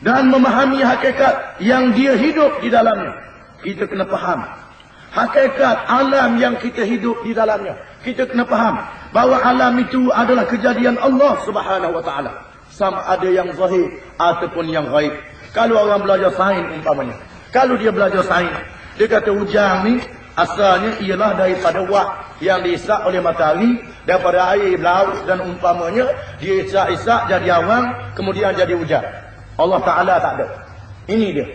dan memahami hakikat yang dia hidup di dalamnya. Kita kena faham hakikat alam yang kita hidup di dalamnya. Kita kena faham bahawa alam itu adalah kejadian Allah Subhanahu wa taala. Sama ada yang zahir ataupun yang gaib. Kalau orang belajar sains umpamanya. Kalau dia belajar sains, dia kata hujan ni asalnya ialah daripada wak yang diisak oleh matahari daripada air laut dan umpamanya dia isak-isak jadi awan kemudian jadi hujan. Allah Taala tak ada. Ini dia.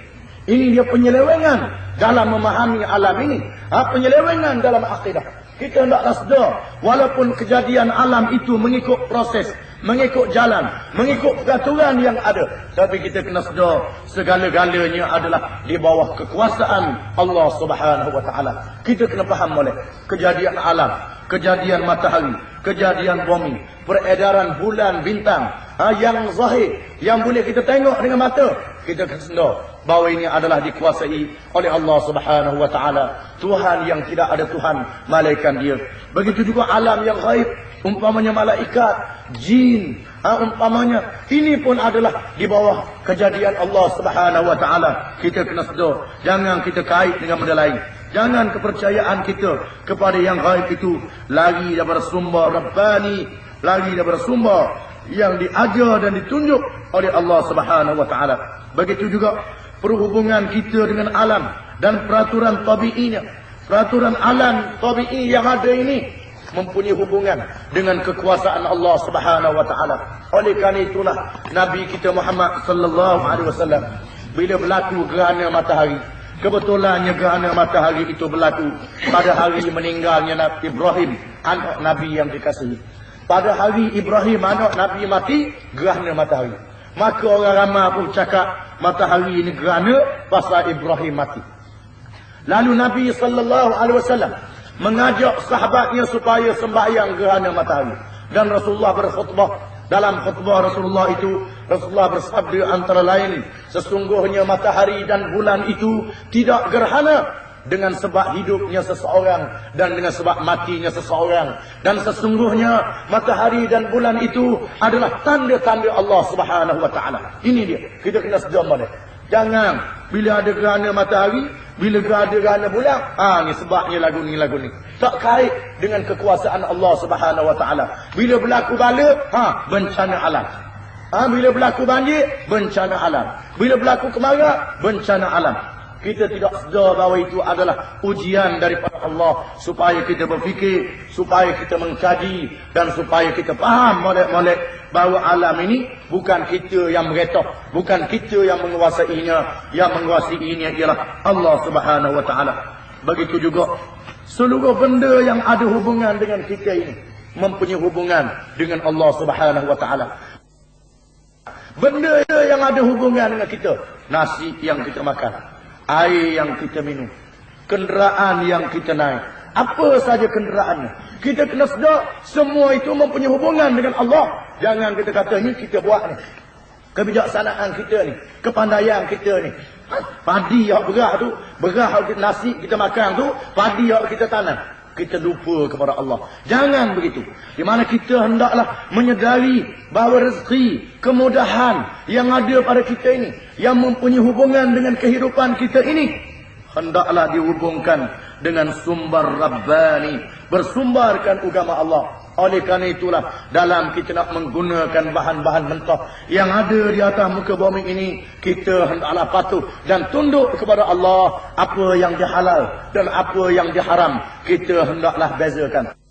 Ini dia penyelewengan dalam memahami alam ini. Ha, penyelewengan dalam akidah. Kita hendaklah sedar. Walaupun kejadian alam itu mengikut proses. Mengikut jalan. Mengikut peraturan yang ada. Tapi kita kena sedar. Segala-galanya adalah di bawah kekuasaan Allah subhanahu wa ta'ala. Kita kena faham oleh kejadian alam. Kejadian matahari. Kejadian bumi. Peredaran bulan bintang. Ha, yang zahir. Yang boleh kita tengok dengan mata. Kita kena sedar bahawa ini adalah dikuasai oleh Allah Subhanahu wa taala. Tuhan yang tidak ada Tuhan malaikat dia. Begitu juga alam yang gaib umpamanya malaikat jin ha, umpamanya ini pun adalah di bawah kejadian Allah Subhanahu wa taala. Kita kena sedar jangan kita kait dengan benda lain. Jangan kepercayaan kita kepada yang gaib itu. Lagi daripada sumber rabbani lagi daripada sumber yang diajar dan ditunjuk oleh Allah Subhanahu wa taala begitu juga perhubungan kita dengan alam dan peraturan tabi'inya. Peraturan alam tabi'i yang ada ini mempunyai hubungan dengan kekuasaan Allah Subhanahu wa taala. Oleh kerana itulah Nabi kita Muhammad sallallahu alaihi wasallam bila berlaku gerhana matahari, kebetulannya gerhana matahari itu berlaku pada hari meninggalnya Nabi Ibrahim, anak Nabi yang dikasihi. Pada hari Ibrahim anak Nabi mati, gerhana matahari. Maka orang ramai pun cakap matahari ini kerana pasal Ibrahim mati. Lalu Nabi sallallahu alaihi wasallam mengajak sahabatnya supaya sembahyang gerhana matahari. Dan Rasulullah berkhutbah dalam khutbah Rasulullah itu Rasulullah bersabda antara lain sesungguhnya matahari dan bulan itu tidak gerhana dengan sebab hidupnya seseorang dan dengan sebab matinya seseorang dan sesungguhnya matahari dan bulan itu adalah tanda-tanda Allah Subhanahu wa taala. Ini dia. Kita kena sedar. Jangan bila ada gerhana matahari, bila ada gerhana bulan, ah ni sebabnya lagu ni lagu ni. Tak kait dengan kekuasaan Allah Subhanahu wa taala. Bila berlaku bala, ha bencana alam. Ha, bila berlaku banjir, bencana alam. Bila berlaku kemarau, bencana alam kita tidak sedar bahawa itu adalah ujian daripada Allah supaya kita berfikir, supaya kita mengkaji dan supaya kita faham molek-molek bahawa alam ini bukan kita yang meretok, bukan kita yang menguasainya, yang menguasainya ialah Allah Subhanahu wa taala. Begitu juga seluruh benda yang ada hubungan dengan kita ini mempunyai hubungan dengan Allah Subhanahu wa taala. Benda yang ada hubungan dengan kita, nasi yang kita makan, air yang kita minum, kenderaan yang kita naik, apa saja kenderaannya. Kita kena sedar semua itu mempunyai hubungan dengan Allah. Jangan kita kata ni kita buat ni. Kebijaksanaan kita ni, kepandaian kita ni. Padi yang berah tu, berah nasi kita makan tu, padi yang kita tanam kita lupa kepada Allah. Jangan begitu. Di mana kita hendaklah menyedari bahawa rezeki, kemudahan yang ada pada kita ini, yang mempunyai hubungan dengan kehidupan kita ini, hendaklah dihubungkan dengan sumber Rabbani, bersumbarkan agama Allah. Oleh kerana itulah dalam kita nak menggunakan bahan-bahan mentah yang ada di atas muka bumi ini kita hendaklah patuh dan tunduk kepada Allah apa yang dihalal dan apa yang diharam kita hendaklah bezakan.